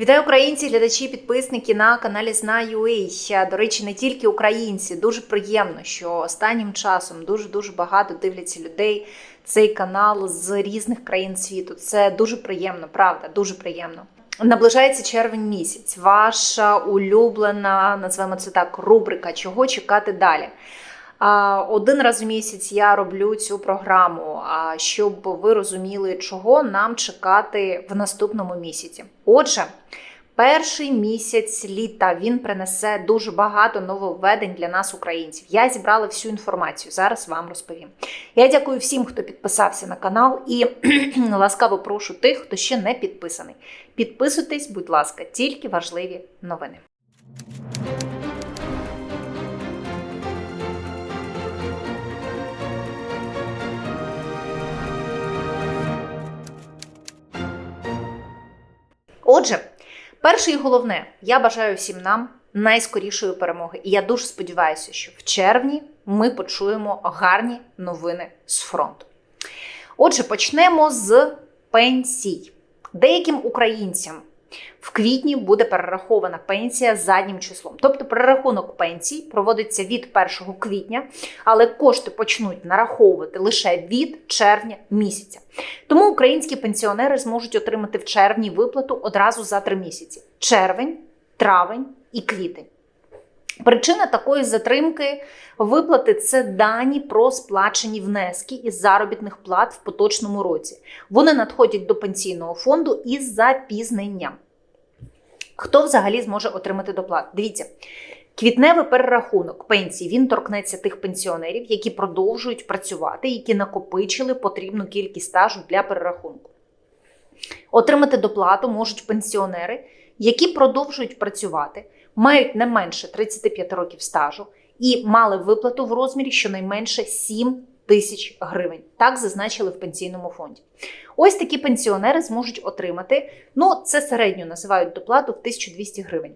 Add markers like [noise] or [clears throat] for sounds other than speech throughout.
Вітаю українці, глядачі, підписники на каналі Знаю.ua. До речі, не тільки українці. Дуже приємно, що останнім часом дуже дуже багато дивляться людей цей канал з різних країн світу. Це дуже приємно, правда, дуже приємно. Наближається червень місяць. Ваша улюблена, назвемо це так, рубрика Чого чекати далі. Один раз в місяць я роблю цю програму, щоб ви розуміли, чого нам чекати в наступному місяці. Отже, перший місяць літа він принесе дуже багато нововведень для нас, українців. Я зібрала всю інформацію. Зараз вам розповім. Я дякую всім, хто підписався на канал, і [clears throat] ласкаво прошу тих, хто ще не підписаний. Підписуйтесь, будь ласка, тільки важливі новини. Перше і головне, я бажаю всім нам найскорішої перемоги. І я дуже сподіваюся, що в червні ми почуємо гарні новини з фронту. Отже, почнемо з пенсій. Деяким українцям в квітні буде перерахована пенсія заднім числом. Тобто перерахунок пенсій проводиться від 1 квітня, але кошти почнуть нараховувати лише від червня місяця. Тому українські пенсіонери зможуть отримати в червні виплату одразу за три місяці: червень, травень і квітень. Причина такої затримки виплати це дані про сплачені внески із заробітних плат в поточному році. Вони надходять до пенсійного фонду із запізненням. Хто взагалі зможе отримати доплату? Дивіться, квітневий перерахунок пенсій він торкнеться тих пенсіонерів, які продовжують працювати, які накопичили потрібну кількість стажу для перерахунку. Отримати доплату можуть пенсіонери, які продовжують працювати, мають не менше 35 років стажу і мали виплату в розмірі щонайменше 7 тисяч гривень. Так зазначили в пенсійному фонді. Ось такі пенсіонери зможуть отримати, ну це середньо називають доплату в 1200 гривень.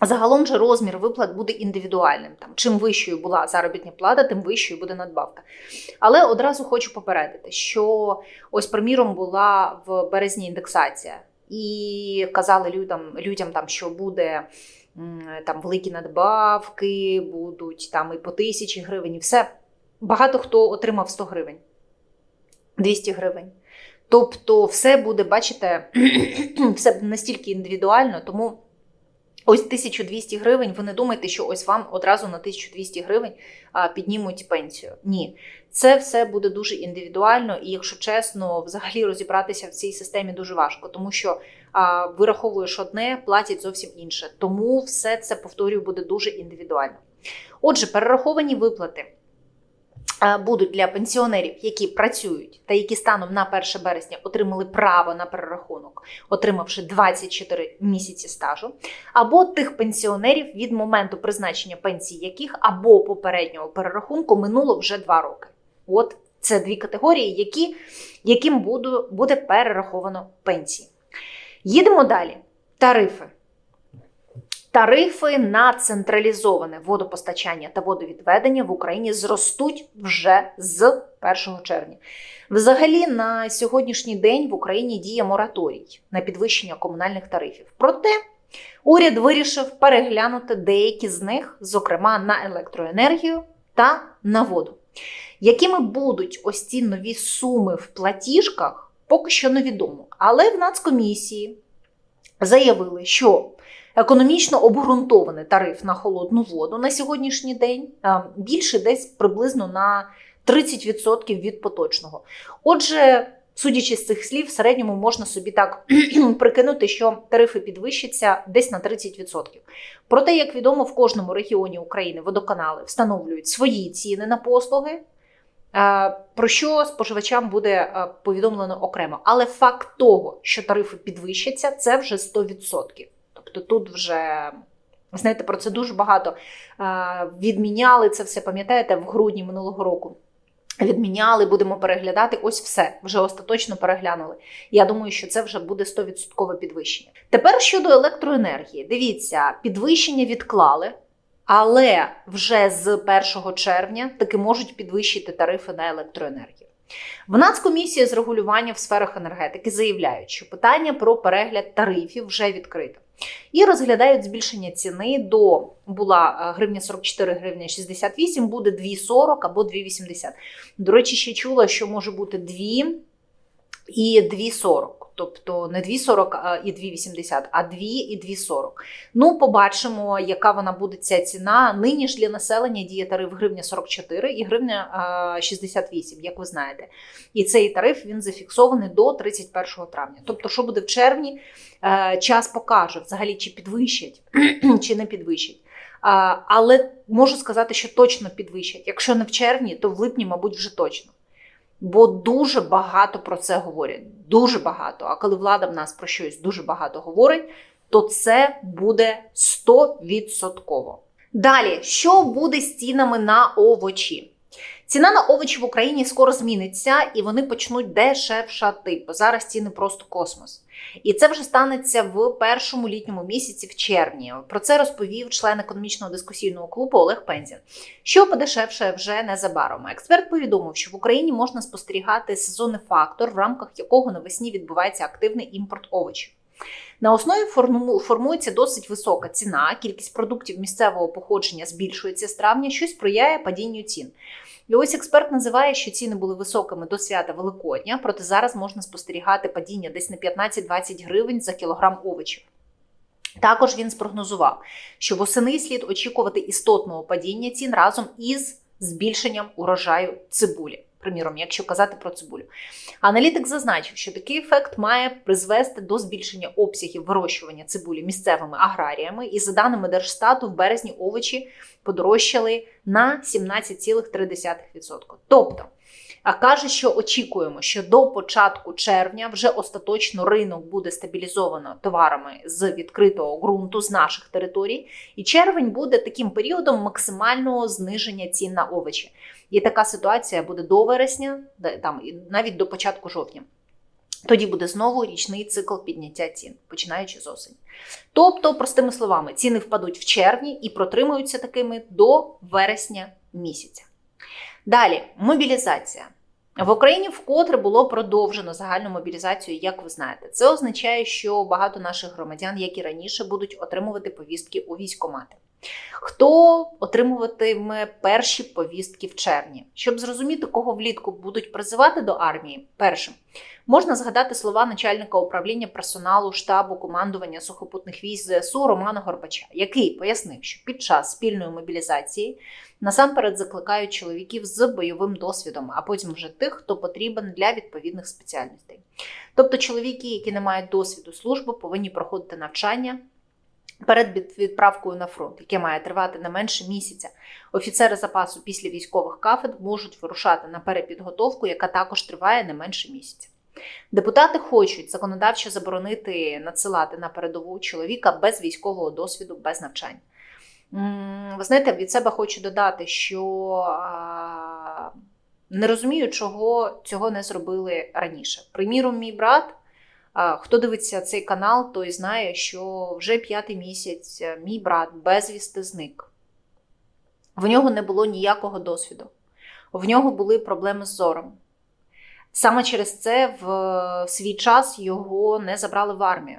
Загалом же розмір виплат буде індивідуальним. Там, чим вищою була заробітна плата, тим вищою буде надбавка. Але одразу хочу попередити, що ось, приміром, була в березні індексація, і казали людям, людям там, що буде там великі надбавки, будуть там і по тисячі гривень, і все. Багато хто отримав 100 гривень, 200 гривень. Тобто, все буде, бачите, [clears throat] все настільки індивідуально, тому. Ось 1200 гривень. Ви не думайте, що ось вам одразу на 1200 гривень піднімуть пенсію. Ні, це все буде дуже індивідуально, і якщо чесно, взагалі розібратися в цій системі дуже важко, тому що вираховуєш одне, платять зовсім інше. Тому все це повторюю буде дуже індивідуально. Отже, перераховані виплати. А, Будуть для пенсіонерів, які працюють та які станом на 1 березня отримали право на перерахунок, отримавши 24 місяці стажу, або тих пенсіонерів, від моменту призначення пенсії яких або попереднього перерахунку минуло вже 2 роки. От це дві категорії, які, яким буду, буде перераховано пенсії. Їдемо далі. Тарифи. Тарифи на централізоване водопостачання та водовідведення в Україні зростуть вже з 1 червня. Взагалі, на сьогоднішній день в Україні діє мораторій на підвищення комунальних тарифів. Проте уряд вирішив переглянути деякі з них, зокрема на електроенергію та на воду. Якими будуть ось ці нові суми в платіжках, поки що невідомо. Але в Нацкомісії заявили, що економічно обґрунтований тариф на холодну воду на сьогоднішній день більше десь приблизно на 30% від поточного. Отже, судячи з цих слів, в середньому можна собі так [clears throat] прикинути, що тарифи підвищаться десь на 30%. Проте, як відомо, в кожному регіоні України водоканали встановлюють свої ціни на послуги. Про що споживачам буде повідомлено окремо. Але факт того, що тарифи підвищаться, це вже 100%. Тобто тут вже, знаєте, про це дуже багато е, відміняли це все, пам'ятаєте, в грудні минулого року. Відміняли, будемо переглядати. Ось все вже остаточно переглянули. Я думаю, що це вже буде 100% підвищення. Тепер щодо електроенергії, дивіться, підвищення відклали, але вже з 1 червня таки можуть підвищити тарифи на електроенергію. В Нацкомісії з регулювання в сферах енергетики заявляють, що питання про перегляд тарифів вже відкрите. І розглядають збільшення ціни до була е, гривня 44, гривня 68, буде 2,40 або 2,80. До речі, ще чула, що може бути 2 і 2,40. Тобто не 2,40 і 2,80, а 2 і 2,40. Ну, побачимо, яка вона буде ця ціна. Нині ж для населення діє тариф гривня 44 і гривня 68, як ви знаєте. І цей тариф він зафіксований до 31 травня. Тобто, що буде в червні, е, час покаже взагалі, чи підвищать, [clears throat] чи не підвищать. Але можу сказати, що точно підвищать. Якщо не в червні, то в липні, мабуть, вже точно. Бо дуже багато про це говорять. Дуже багато. А коли влада в нас про щось дуже багато говорить, то це буде 100%. Далі, що буде з цінами на овочі? Ціна на овочі в Україні скоро зміниться і вони почнуть дешевшати, бо зараз ціни просто космос. І це вже станеться в першому літньому місяці в червні. Про це розповів член економічного дискусійного клубу Олег Пензін. Що подешевше вже незабаром. Експерт повідомив, що в Україні можна спостерігати сезонний фактор, в рамках якого навесні відбувається активний імпорт овочів. На основі формується досить висока ціна, кількість продуктів місцевого походження збільшується з травня, що сприяє падінню цін. І ось експерт називає, що ціни були високими до свята Великодня, проте зараз можна спостерігати падіння десь на 15-20 гривень за кілограм овочів. Також він спрогнозував, що восени слід очікувати істотного падіння цін разом із збільшенням урожаю цибулі приміром, якщо казати про цибулю. Аналітик зазначив, що такий ефект має призвести до збільшення обсягів вирощування цибулі місцевими аграріями, і за даними Держстату, в березні овочі подорожчали на 17,3%. Тобто а каже, що очікуємо, що до початку червня вже остаточно ринок буде стабілізовано товарами з відкритого ґрунту з наших територій, і червень буде таким періодом максимального зниження цін на овочі. І така ситуація буде до вересня, там навіть до початку жовтня. Тоді буде знову річний цикл підняття цін, починаючи з осені. Тобто, простими словами, ціни впадуть в червні і протримуються такими до вересня місяця. Далі мобілізація. В Україні вкотре було продовжено загальну мобілізацію, як ви знаєте. Це означає, що багато наших громадян, як і раніше, будуть отримувати повістки у військомати. Хто отримуватиме перші повістки в червні? Щоб зрозуміти, кого влітку будуть призивати до армії, першим можна згадати слова начальника управління персоналу штабу командування сухопутних військ ЗСУ Романа Горбача, який пояснив, що під час спільної мобілізації насамперед закликають чоловіків з бойовим досвідом, а потім вже тих, хто потрібен для відповідних спеціальностей. Тобто, чоловіки, які не мають досвіду служби, повинні проходити навчання перед відправкою на фронт, яке має тривати не менше місяця. Офіцери запасу після військових кафедр можуть вирушати на перепідготовку, яка також триває не менше місяця. Депутати хочуть законодавчо заборонити надсилати на передову чоловіка без військового досвіду, без навчання. Ви знаєте, від себе хочу додати, що не розумію, чого цього не зробили раніше. Приміром, мій брат. Хто дивиться цей канал, той знає, що вже п'ятий місяць е, мій брат безвісти зник. В нього не було ніякого досвіду. В нього були проблеми з зором. Саме через це в свій час його не забрали в армію.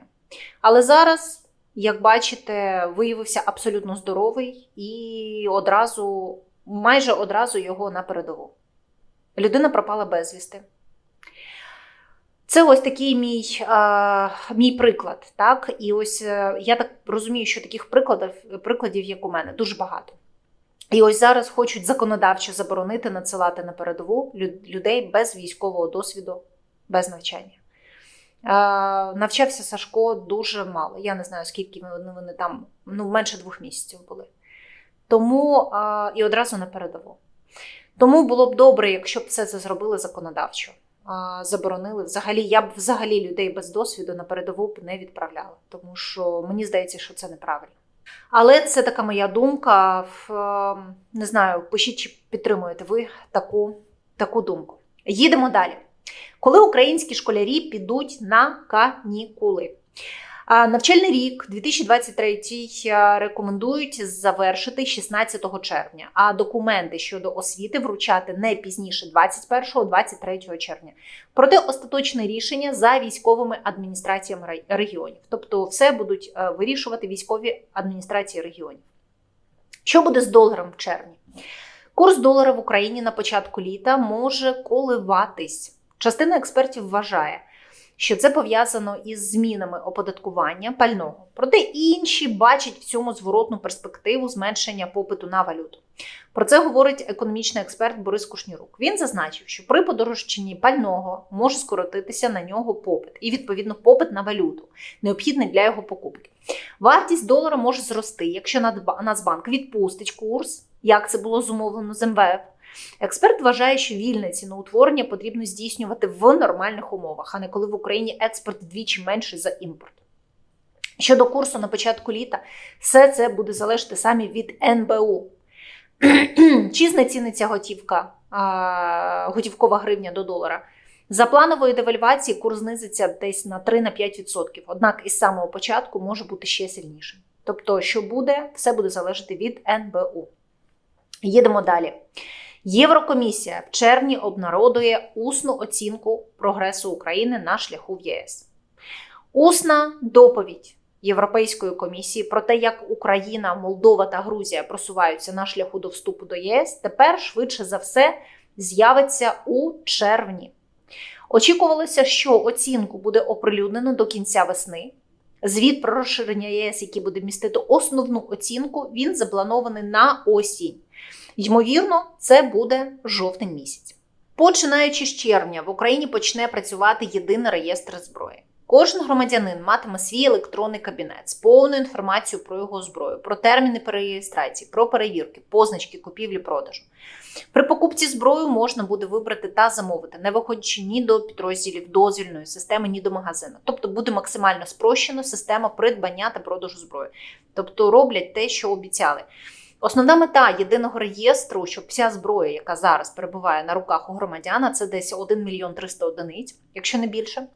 Але зараз, як бачите, виявився абсолютно здоровий і одразу, майже одразу його на передову. Людина пропала безвісти. Це ось такий мій а, мій приклад. так? І ось е, я так розумію, що таких прикладів, прикладів, як у мене, дуже багато. І ось зараз хочуть законодавчо заборонити надсилати на передову людей без військового досвіду, без навчання. А, навчався Сашко дуже мало. Я не знаю, скільки вони, вони там, ну, менше двох місяців були. Тому а, і одразу на передову. Тому було б добре, якщо б все це зробили законодавчо заборонили. Взагалі, я б взагалі людей без досвіду на передову б не відправляла, тому що мені здається, що це неправильно. Але це така моя думка. Не знаю, пишіть, чи підтримуєте ви таку, таку думку. Їдемо далі. Коли українські школярі підуть на канікули? Навчальний рік 2023 е, рекомендують завершити 16 червня, а документи щодо освіти вручати не пізніше 21-23 червня. Проте остаточне рішення за військовими адміністраціями регіонів. Тобто, все будуть е, вирішувати військові адміністрації регіонів. Що буде з доларом в червні? Курс долара в Україні на початку літа може коливатись. Частина експертів вважає, що це пов'язано із змінами оподаткування пального. Проте інші бачать в цьому зворотну перспективу зменшення попиту на валюту. Про це говорить економічний експерт Борис Кушнірук. Він зазначив, що при подорожчанні пального може скоротитися на нього попит і відповідно попит на валюту, необхідний для його покупки. Вартість долара може зрости, якщо Нацбанк відпустить курс, як це було зумовлено з МВФ. Експерт вважає, що вільне ціноутворення потрібно здійснювати в нормальних умовах, а не коли в Україні експорт вдвічі менший за імпорт. Щодо курсу на початку літа, все це буде залежати самі від НБУ. Чи знеціниться готівка, готівкова гривня до долара? За планової девальвації курс знизиться десь на 3-5%, однак із самого початку може бути ще сильнішим. Тобто, що буде, все буде залежати від НБУ. Їдемо далі. Єврокомісія в червні обнародує усну оцінку прогресу України на шляху в ЄС. Усна доповідь Європейської комісії про те, як Україна, Молдова та Грузія просуваються на шляху до вступу до ЄС, тепер швидше за все з'явиться у червні. Очікувалося, що оцінку буде оприлюднено до кінця весни. Звіт про розширення ЄС, який буде містити основну оцінку, він запланований на осінь. Ймовірно, це буде жовтень місяць. Починаючи з червня, в Україні почне працювати єдиний реєстр зброї. Кожен громадянин матиме свій електронний кабінет з повною інформацією про його зброю, про терміни перереєстрації, про перевірки, позначки, купівлі, продажу. При покупці зброї можна буде вибрати та замовити, не виходячи ні до підрозділів дозвільної системи, ні до магазину. Тобто буде максимально спрощена система придбання та продажу зброї. Тобто роблять те, що обіцяли. Основна мета єдиного реєстру, щоб вся зброя, яка зараз перебуває на руках у громадяна, це десь 1 мільйон 300 одиниць, якщо не більше,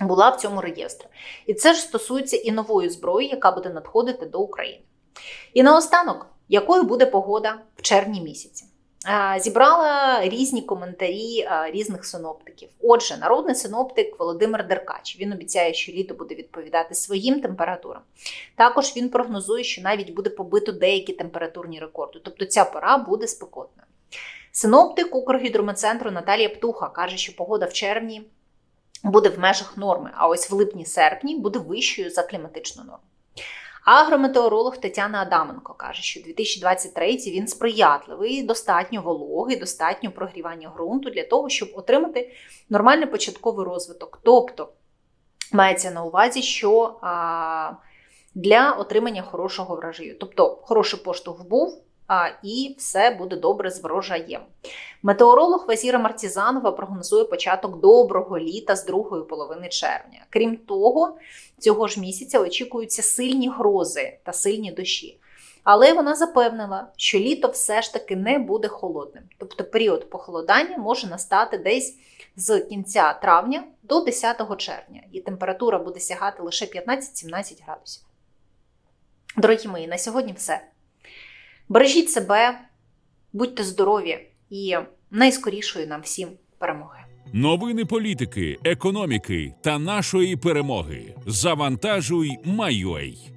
була в цьому реєстрі. І це ж стосується і нової зброї, яка буде надходити до України. І наостанок, якою буде погода в червні місяці? Зібрала різні коментарі різних синоптиків. Отже, народний синоптик Володимир Деркач він обіцяє, що літо буде відповідати своїм температурам. Також він прогнозує, що навіть буде побито деякі температурні рекорди, тобто ця пора буде спекотною. Синоптик Укргідрометцентру Наталія Птуха каже, що погода в червні буде в межах норми, а ось в липні-серпні буде вищою за кліматичну норму. Агрометеоролог Тетяна Адаменко каже, що 2023 він сприятливий, достатньо вологий, достатньо прогрівання ґрунту для того, щоб отримати нормальний початковий розвиток. Тобто мається на увазі, що а, для отримання хорошого врожаю. Тобто хороший поштовх був, і все буде добре з врожаєм. Метеоролог Вазіра Мартізанова прогнозує початок доброго літа з другої половини червня. Крім того, цього ж місяця очікуються сильні грози та сильні дощі. Але вона запевнила, що літо все ж таки не буде холодним. Тобто період похолодання може настати десь з кінця травня до 10 червня, і температура буде сягати лише 15-17 градусів. Дорогі мої, на сьогодні все. Бережіть себе, будьте здорові і найскорішої нам всім перемоги. Новини політики, економіки та нашої перемоги. Завантажуй, майой.